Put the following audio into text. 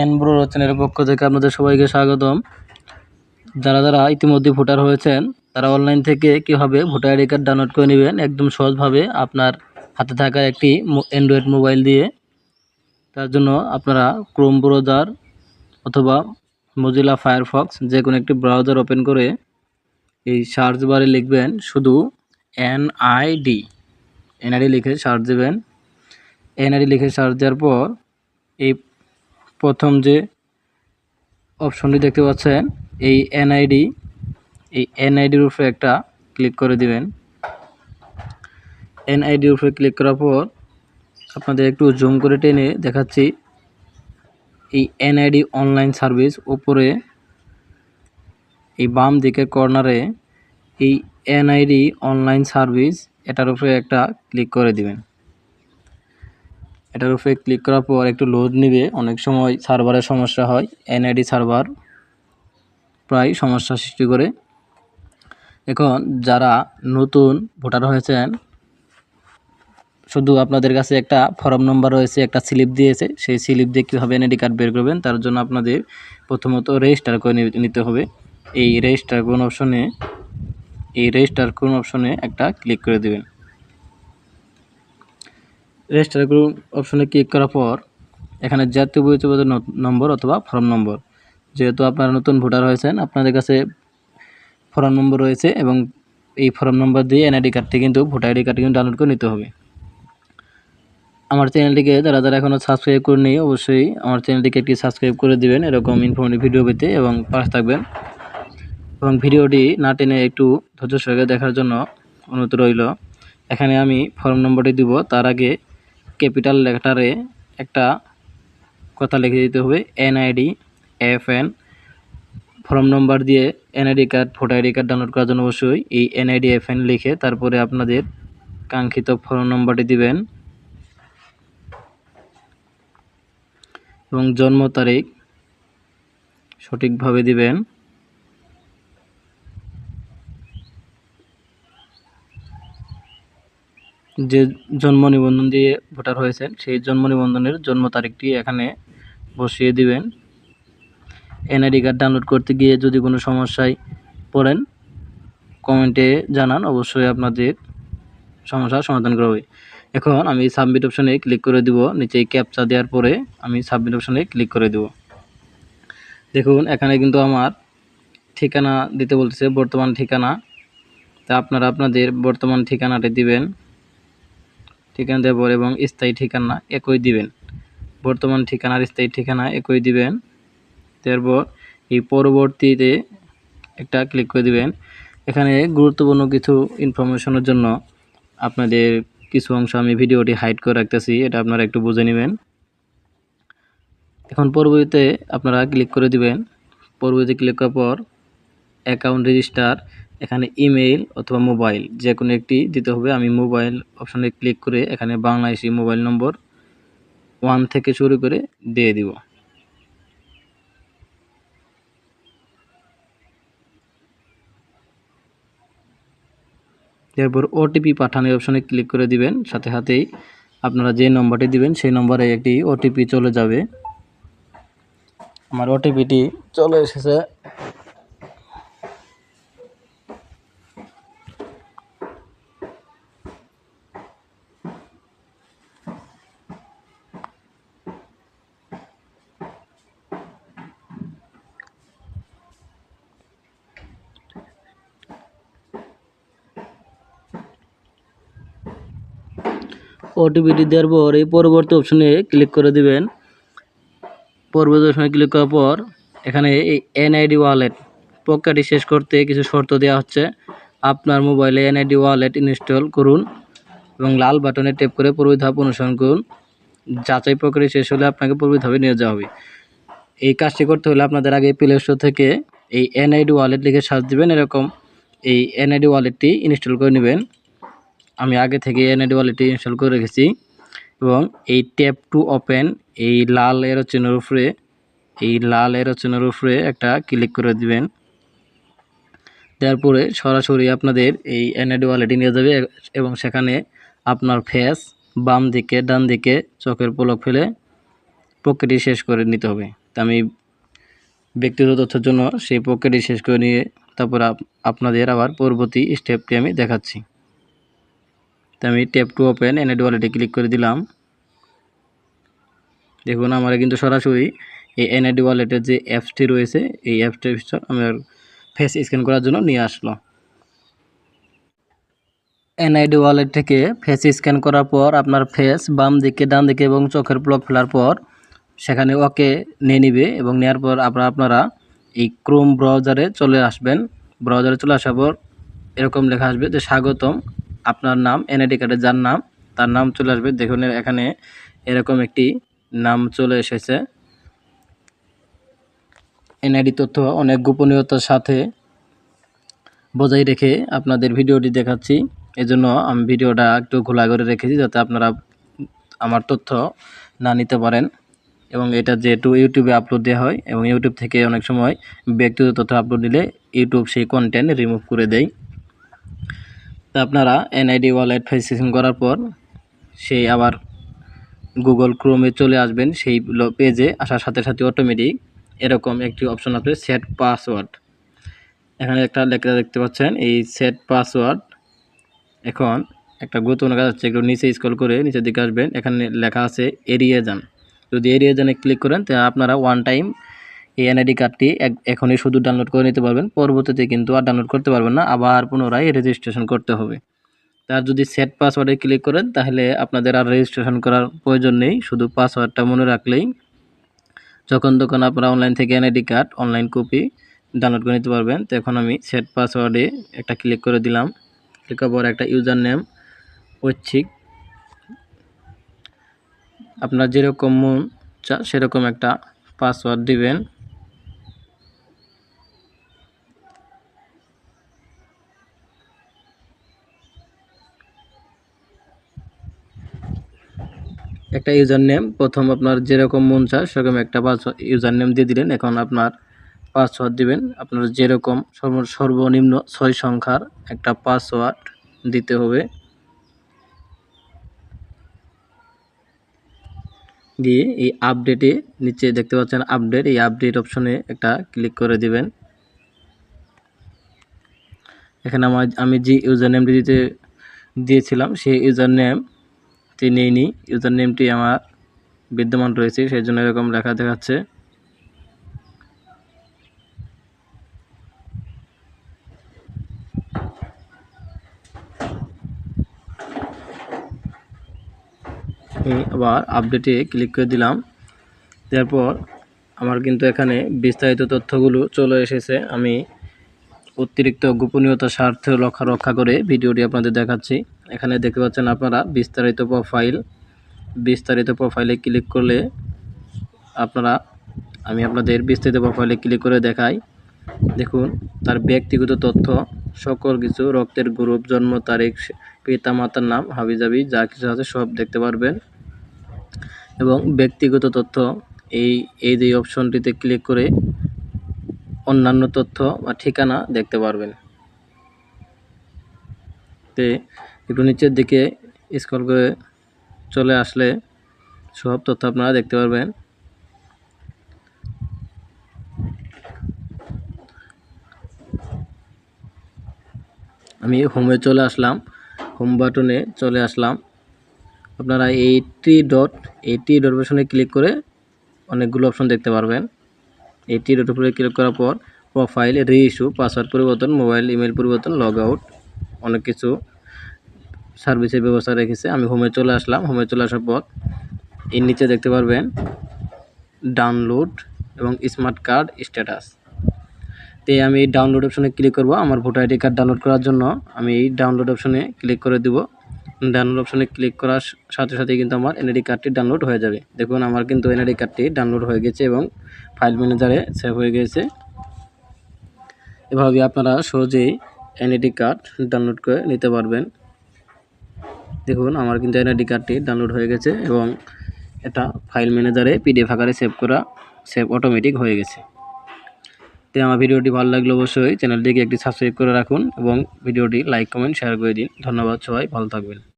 N bro চ্যানেলের পক্ষ থেকে আপনাদের সবাইকে স্বাগতম। যারা যারা ইতিমধ্যে ভোটার হয়েছেন, তারা অনলাইন থেকে কীভাবে ভোটার আইডি কার্ড ডাউনলোড করে নেবেন, একদম সহজভাবে আপনার হাতে থাকা একটি অ্যান্ড্রয়েড মোবাইল দিয়ে। তার জন্য আপনারা ক্রোম ব্রাউজার অথবা মজিলা ফায়ারফক্স যে কোনো একটি ব্রাউজার ওপেন করে এই সার্চ বারে লিখবেন শুধু এনআইডি এনআইডি লিখে সার্চ দেবেন। এনআইডি লিখে সার্চ দেওয়ার পর এই প্রথম যে অপশনটি দেখতে পাচ্ছেন, এই এনআইডি এই এনআইডির উপরে একটা ক্লিক করে দিবেন। এনআইডির উপরে ক্লিক করার পর আপনাদের একটু জুম করে টেনে দেখাচ্ছি। এই এনআইডি অনলাইন সার্ভিস উপরে এই বাম দিকের কর্নারে এই এনআইডি অনলাইন সার্ভিস এটার উপরে একটা ক্লিক করে দিবেন। এটার উপরে ক্লিক করার পর একটু লোড নিবে। অনেক সময় সার্ভারের সমস্যা হয় এনআইডি সার্ভার প্রায় সমস্যা সৃষ্টি করে। এখন যারা নতুন ভোটার হয়েছেন, শুধু আপনাদের কাছে একটা ফর্ম নম্বর রয়েছে, একটা স্লিপ দিয়েছে, সেই স্লিপ দিয়ে কীভাবে এনআইডি কার্ড বের করবেন, তার জন্য আপনাদের প্রথমত রেজিস্টার করে নিতে হবে। এই রেজিস্টার কোন অপশনে এই রেজিস্টার কোন অপশনে একটা ক্লিক করে দেবেন। রেজিস্টার গ্রুপ অপশনে ক্লিক করার পর, এখানে জাতীয় পরিচয় নম্বর অথবা ফর্ম নম্বর যেহেতু আপনারা নতুন ভোটার হয়েছেন, আপনাদের কাছে ফর্ম নম্বর রয়েছে এবং এই ফর্ম নম্বর দিয়ে এনআইডি কার্ডটি কিন্তু ভোটার আইডি কার্ডটি কিন্তু ডাউনলোড করে নিতে হবে। আমার চ্যানেলটিকে যারা যারা এখনও সাবস্ক্রাইব করেনি অবশ্যই আমার চ্যানেলটিকে একটি সাবস্ক্রাইব করে দিবেন এরকম ইনফরমেটিভ ভিডিও পেতে এবং পাশে থাকবেন। এবং ভিডিওটি না টেনে একটু ধৈর্য সহকারে দেখার জন্য অনুরোধ রইল। এখানে আমি ফর্ম নম্বরটি দিব, তার আগে ক্যাপিটাল লেটারে একটা কথা লিখে দিতে হবে। NID F N form number দিয়ে NID card voter ID card download করার জন্য অবশ্যই এই এনআইডি এফ এন লিখে তারপরে আপনাদের কাঙ্ক্ষিত ফর্ম নম্বরটি দিবেন। এবং জন্ম তারিখ সঠিকভাবে দিবেন। যে জন্ম নিবন্ধন দিয়ে ভোটার হয়েছেন, সেই জন্ম নিবন্ধনের জন্ম তারিখটি এখানে বসিয়ে দিবেন। এনআইডি কার্ড ডাউনলোড করতে গিয়ে যদি কোনো সমস্যায় পড়েন, কমেন্টে জানান, অবশ্যই আপনাদের সমস্যার সমাধান করা হবে। এখন আমি সাবমিট অপশনে ক্লিক করে দিব, নিচে ক্যাপচা দেওয়ার পরে আমি সাবমিট অপশনে ক্লিক করে দেব। দেখুন, এখানে কিন্তু আমার ঠিকানা দিতে বলতেছে, বর্তমান ঠিকানা। তা আপনারা আপনাদের বর্তমান ঠিকানাটি দিবেন। ঠিকানা দেওয়ার পর এবং স্থায়ী ঠিকানা একই দিবেন। বর্তমান ঠিকানার স্থায়ী ঠিকানা একই দিবেন। তারপর এই পরবর্তীতে একটা ক্লিক করে দিবেন। এখানে গুরুত্বপূর্ণ কিছু ইনফরমেশনের জন্য আপনাদের কিছু অংশ আমি ভিডিওটি হাইড করে রাখতেছি, এটা আপনারা একটু বুঝে নেবেন। এখন পরবর্তীতে আপনারা ক্লিক করে দিবেন। পরবর্তীতে ক্লিক করার পর অ্যাকাউন্ট রেজিস্টার এখানে ইমেইল অথবা মোবাইল যে কোনো একটি দিতে হবে। আমি মোবাইল অপশানে ক্লিক করে এখানে বাংলাদেশি মোবাইল নম্বর ওয়ান থেকে শুরু করে দিয়ে দিব। এরপর ওটিপি পাঠানোর অপশানে ক্লিক করে দিবেন। সাথে সাথেই আপনারা যে নম্বরটি দিবেন, সেই নম্বরে একটি ওটিপি চলে যাবে। আমার ওটিপিটি চলে এসেছে। ওটিপিটি দেওয়ার পর এই পরবর্তী অপশনে ক্লিক করে দিবেন। পরবর্তী অপশনে ক্লিক করার পর এখানে এই এনআইডি ওয়ালেট প্রক্রিয়াটি শেষ করতে কিছু শর্ত দেওয়া হচ্ছে। আপনার মোবাইলে এনআইডি ওয়ালেট ইনস্টল করুন এবং লাল বাটনে টেপ করে পূর্বী ধাপ অনুসরণ করুন। যাচাই প্রক্রিয়া শেষ হলে আপনাকে পূর্বী ধাপে নিয়ে যাওয়া হবে। এই কাজটি করতে হলে আপনাদের আগে প্লে স্টোর থেকে এই এনআইডি ওয়ালেট লিখে সার্চ দেবেন। এরকম এই এনআইডি ওয়ালেটটি ইনস্টল করে নেবেন। আমি আগে থেকে এনআইডি ওয়ালেটটি ইনস্টল করে রেখেছি এবং এই ট্যাপ টু ওপেন এই লাল এরো চিহ্নের উপরে, এই লাল এরো চিহ্নের উপরে একটা ক্লিক করে দিবেন। দেওয়ার পরে সরাসরি আপনাদের এই এনআইডি ওয়ালেটে নিয়ে যাবে এবং সেখানে আপনার ফেস বাম দিকে, ডান দিকে চোখের পলক ফেলে প্রক্রিয়াটি শেষ করে নিতে হবে। তা আমি ব্যক্তিগত তথ্যের জন্য সেই প্রক্রিয়াটি শেষ করে নিয়ে তারপর আপ- আপনাদের আবার পরবর্তী স্টেপটি আমি দেখাচ্ছি। তো আমি ট্যাপ টু ওপেন এনআইডি ওয়ালেটে ক্লিক করে দিলাম। দেখুন, আমার কিন্তু সরাসরি এই এনআইডি ওয়ালেটের যে অ্যাপসটি রয়েছে, এই অ্যাপসটি আমার ফেস স্ক্যান করার জন্য নিয়ে আসলো। এনআইডি ওয়ালেট থেকে ফেস স্ক্যান করার পর আপনার ফেস বাম দিকে, ডান দিকে এবং চোখের ব্লক ফেলার পর সেখানে ওকে নিয়ে নিবে এবং নেওয়ার পর আপনারা আপনারা এই ক্রোম ব্রাউজারে চলে আসবেন। ব্রাউজারে চলে আসার পর এরকম লেখা আসবে যে স্বাগতম। আপনার নাম এনআইডি কার্ডে যার নাম, তার নাম চলে আসবে। দেখুন এখানে এরকম একটি নাম চলে এসেছে। এনআইডি তথ্য অনেক গোপনীয়তার সাথে বজায় রেখে আপনাদের ভিডিওটি দেখাচ্ছি। এজন্য আমি ভিডিওটা একটু খোলা করে রেখেছি, যাতে আপনারা আমার তথ্য না নিতে পারেন। এবং এটা যেহেতু ইউটিউবে আপলোড দেওয়া হয়, এবং ইউটিউব থেকে অনেক সময় ব্যক্তিগত তথ্য আপলোড দিলে ইউটিউব সেই কন্টেন্ট রিমুভ করে দেয়। আপনারা এনআইডি ওয়ালেট ফেসিং করার পর সেই আবার গুগল ক্রোমে চলে আসবেন, সেই পেজে আসার সাথে সাথে অটোমেটিক এরকম একটি অপশন আছে সেট পাসওয়ার্ড এখানে একটা লেখা দেখতে পাচ্ছেন, এই সেট পাসওয়ার্ড এখন একটা গুরুত্বপূর্ণ কাজ হচ্ছে একটু নিচে স্কল করে নিচের দিকে আসবেন, এখানে লেখা আছে এড়িয়ে যান যদি এড়িয়ে যানে ক্লিক করেন তাহলে আপনারা ওয়ান টাইম এই এনআইডি কার্ডটি এখনই শুধু ডাউনলোড করে নিতে পারবেন। পরবর্তীতে কিন্তু আর ডাউনলোড করতে পারবেন না। আবার পুনরায় রেজিস্ট্রেশন করতে হবে। তার যদি সেট পাসওয়ার্ডে ক্লিক করেন, তাহলে আপনাদের আর রেজিস্ট্রেশন করার প্রয়োজন নেই। শুধু পাসওয়ার্ডটা মনে রাখলেই যখন তখন আপনারা অনলাইন থেকে NID card online copy download করে নিতে পারবেন। তো এখন আমি সেট পাসওয়ার্ডে একটা ক্লিক করে দিলাম। ক্লিক করার একটা ইউজার নেম ঐচ্ছিক। আপনার যেরকম মন চা, সেরকম একটা পাসওয়ার্ড দিবেন। একটা ইউজার নেম প্রথম আপনার যেরকম মন চায় সেরকম একটা পাসওয়ার্ড ইউজার নেম দিয়ে দিলেন। এখন আপনার পাসওয়ার্ড দিবেন। আপনার যেরকম সর্ব- সর্বনিম্ন ছয় সংখ্যার একটা পাসওয়ার্ড দিতে হবে। দিয়ে এই আপডেটে নিচে দেখতে পাচ্ছেন আপডেট এই আপডেট অপশনে একটা ক্লিক করে দিবেন। এখানে আমার আমি যে ইউজার নেমটি দিতে দিয়েছিলাম, সেই ইউজার নেম তিনি নি ইউজার নেমটি আমার বিদ্যমান রয়েছে সেই জন্য এরকম লেখা দেখাচ্ছে। আমি আবার আপডেটে ক্লিক করে দিলাম। তারপর আমার কিন্তু এখানে বিস্তারিত তথ্যগুলো চলে এসেছে। আমি অতিরিক্ত গোপনীয়তা স্বার্থে রক্ষা রক্ষা করে ভিডিওটি আপনাদের দেখাচ্ছি। এখানে দেখতে পাচ্ছেন আপনারা বিস্তারিত প্রোফাইল বিস্তারিত প্রোফাইলে ক্লিক করলে আপনারা, আমি আপনাদের বিস্তারিত প্রোফাইলে ক্লিক করে দেখাই। দেখুন, তার ব্যক্তিগত তথ্য, সকল কিছু, রক্তের গ্রুপ জন্ম তারিখ পিতা মাতার নাম, হাবিজাবি, যা কিছু আছে সব দেখতে পারবেন। এবং ব্যক্তিগত তথ্য, এই এই যে অপশনটিতে ক্লিক করে অন্যান্য তথ্য বা ঠিকানা দেখতে পারবেন। তে একটু নিচের দিকে স্ক্রল করে চলে আসলে সব তথ্য আপনারা দেখতে পারবেন। আমি হোমে চলে আসলাম হোম বাটনে চলে আসলাম। আপনারা এই টি ডট এইটি ডট অপশনে ক্লিক করে অনেকগুলো অপশন দেখতে পারবেন। এইটি ডট উপরে ক্লিক করার পর প্রোফাইল রি ইস্যু পাসওয়ার্ড পরিবর্তন মোবাইল ইমেল পরিবর্তন লগ আউট অনেক কিছু। সার্ভিসের ব্যবস্থা রেখেছে। আমি হোমে চলে আসলাম। হোমে চলে আসার পর এর নিচে দেখতে পারবেন ডাউনলোড এবং স্মার্ট কার্ড স্ট্যাটাস তে আমি এই ডাউনলোড অপশনে ক্লিক করব। আমার ভোটার আইডি কার্ড ডাউনলোড করার জন্য আমি এই ডাউনলোড অপশনে ক্লিক করে দিব। ডাউনলোড অপশনে ক্লিক করার সাথে সাথে কিন্তু আমার এনআইডি কার্ডটি ডাউনলোড হয়ে যাবে। দেখুন, আমার কিন্তু এনআইডি কার্ডটি ডাউনলোড হয়ে গেছে এবং ফাইল ম্যানেজারে সেভ হয়ে গেছে। এভাবে আপনারা সহজেই এনআইডি কার্ড ডাউনলোড করে নিতে পারবেন। দেখুন, আমার কিন্তু এনআইডি কার্ডটি ডাউনলোড হয়ে গেছে এবং এটা ফাইল ম্যানেজারে পিডিএফ আকারে সেভ করা সেভ অটোমেটিক হয়ে গেছে। তো আমার ভিডিওটি ভালো লাগলে অবশ্যই চ্যানেলটিকে একটি সাবস্ক্রাইব করে রাখুন এবং ভিডিওটি লাইক কমেন্ট শেয়ার করে দিন। ধন্যবাদ সবাই, ভালো থাকবেন।